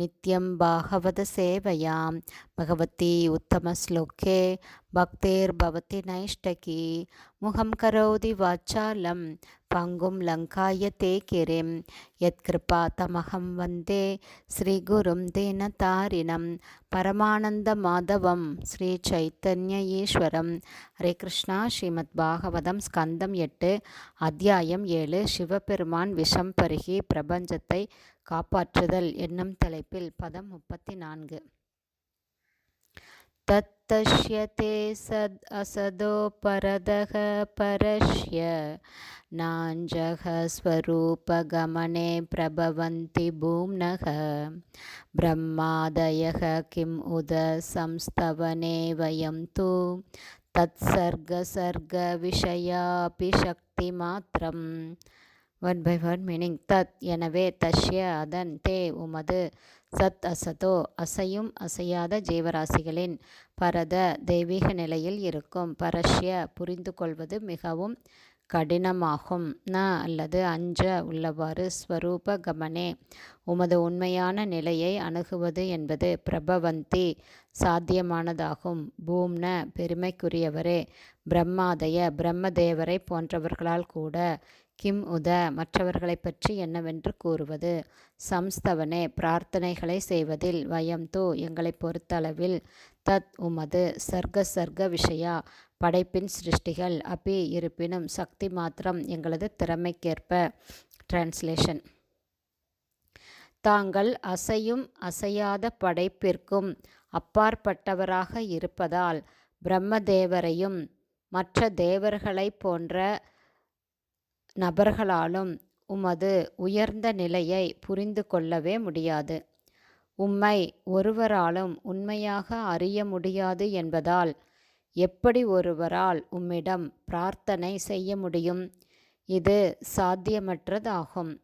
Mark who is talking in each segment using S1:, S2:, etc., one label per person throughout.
S1: नित्यं भागवतसेवयां भगवती उत्तमश्लोके भक्तिर्भवति नैष्टकी मुखं करोति वाचालं பங்கும் லங்காயத்தே கிரிம் யத்கிருபா தமகம் வந்தே ஸ்ரீகுரும் தீனதாரிணம் பரமானந்த மாதவம் ஸ்ரீ சைத்தன்ய ஈஸ்வரம் ஹரே கிருஷ்ணா ஸ்ரீமத் பாகவதம் ஸ்கந்தம் எட்டு அத்தியாயம் ஏழு சிவபெருமான் விஷம் பருகி பிரபஞ்சத்தை காப்பாற்றுதல் என்னும் தலைப்பில் பதம் முப்பத்தி நான்கு तत्तश्यते सद् असदो परदः परश्य नाञ्जः स्वरूपगमने प्रभवन्ति भूम्नः ब्रह्मादयः किम् उद संस्तवने वयं तु तत्सर्गसर्गविषयापि शक्तिमात्रम् வேர்ட் பை வேர்ட் மீனிங் தத் எனவே தஷ்ய அதன் தே உமது சத் அசதோ அசையும் அசையாத ஜீவராசிகளின் பரத தெய்வீக நிலையில் இருக்கும். பரஷ்ய புரிந்து கொள்வது மிகவும் கடினமாகும். ந அல்லது அஞ்ச உள்ளவாறு ஸ்வரூப கமனே உமது உண்மையான நிலையை அணுகுவது என்பது பிரபவந்தி சாத்தியமானதாகும். பூம்ன பெருமைக்குரியவரே பிரம்மாதய பிரம்மதேவரை போன்றவர்களால் கூட கிம் உத மற்றவர்களை பற்றி என்னவென்று கூறுவது. சம்ஸ்தவனே பிரார்த்தனைகளை செய்வதில் வயம் தூ எங்களை பொறுத்தளவில் தத் உமது சர்க்க சர்க்க விஷயா படைப்பின் சிருஷ்டிகள். அப்பி இருப்பினும் சக்தி மாத்திரம் எங்களது திறமைக்கேற்ப. டிரான்ஸ்லேஷன் தாங்கள் அசையும் அசையாத படைப்பிற்கும் அப்பாற்பட்டவராக இருப்பதால் பிரம்மதேவரையும் மற்ற தேவர்களைப் போன்ற நபர்களாலும் உமது உயர்ந்த நிலையை புரிந்து கொள்ளவே முடியாது. உம்மை ஒருவராலும் உண்மையாக அறிய முடியாது என்பதால் எப்படி ஒருவரால் உம்மிடம் பிரார்த்தனை செய்ய முடியும்? இது சாத்தியமற்றதாகும்.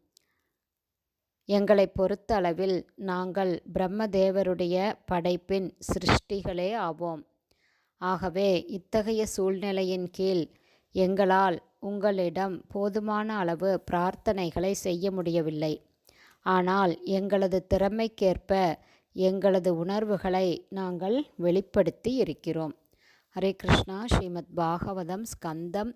S1: எங்களை பொறுத்தளவில் நாங்கள் பிரம்மதேவருடைய படைப்பின் சிருஷ்டிகளே ஆவோம். ஆகவே இத்தகைய சூழ்நிலையின் கீழ் எங்களால் உங்களிடம் போதுமான அளவு பிரார்த்தனைகளை செய்ய முடியவில்லை. ஆனால் எங்களது திறமைக்கேற்ப எங்களது உணர்வுகளை நாங்கள் வெளிப்படுத்தி இருக்கிறோம். ஹரே கிருஷ்ணா. ஸ்ரீமத் பாகவதம் ஸ்கந்தம்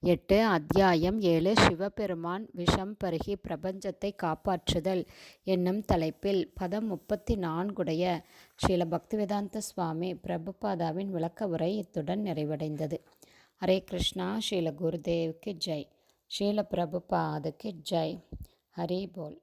S1: எட்டு அத்தியாயம் ஏழு. சிவபெருமான் விஷம் பருகி பிரபஞ்சத்தை காப்பாற்றுதல் என்னும் தலைப்பில் பதம் முப்பத்தி நான்குடைய ஸ்ரீல பக்திவேதாந்த சுவாமி பிரபுபாதாவின் விளக்க உரை இத்துடன் நிறைவடைந்தது. ஹரே கிருஷ்ணா. ஸ்ரீல குருதேவுக்கு ஜெய். ஸ்ரீல பிரபுபாதுக்கு ஜெய். ஹரி போல்.